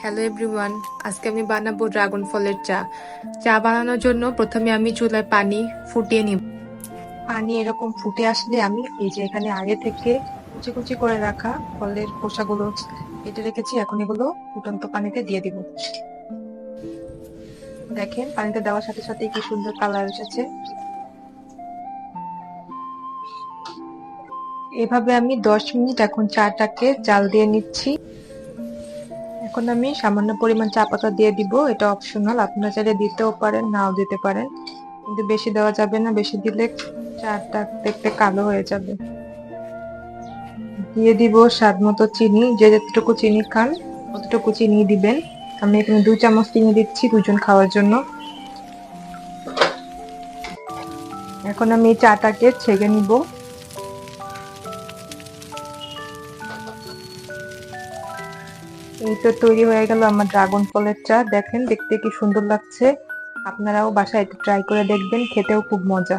Hello everyone আজকে আমি বানাবো ড্রাগন ফলের চা। চা বানানোর জন্য প্রথমে আমি চুলায় পানি ফুটিয়ে নিব। পানি এরকম ফুটে আসলে আমি এই যে এখানে আগে থেকে কুচি কুচি করে রাখা ফলের খোসাগুলো কেটে রেখেছি, এখন এগুলো ফুটন্ত পানিতে দিয়ে দিব। দেখেন, পানিতে দেওয়ার সাথে সাথে কি সুন্দর কালার এসেছে। এভাবে আমি দশ মিনিট এখন চাটাকে জাল দিয়ে নিচ্ছি। এখন আমি সামান্য পরিমাণ চা পাতা দিয়ে দিব। এটা অপশনাল আপনারা চাইলে দিতেও পারেন, নাও দিতে পারেন। কিন্তু বেশি দেওয়া যাবে না, বেশি দিলে চাটা দেখতে কালো হয়ে যাবে। দিয়ে দিব স্বাদ মতো চিনি, যে যতটুকু চিনি খান ততটুকু চিনি দিবেন। আমি এখানে দুই চামচ চিনি দিচ্ছি দুজন খাওয়ার জন্য। এখন আমি চাটাকে ছেঁকে নিব। এই তো তৈরি হয়ে গেল আমার ড্রাগন ফলের চা। দেখেন, দেখতে কি সুন্দর লাগছে। আপনারাও বাসায় ট্রাই করে দেখবেন, খেতেও খুব মজা।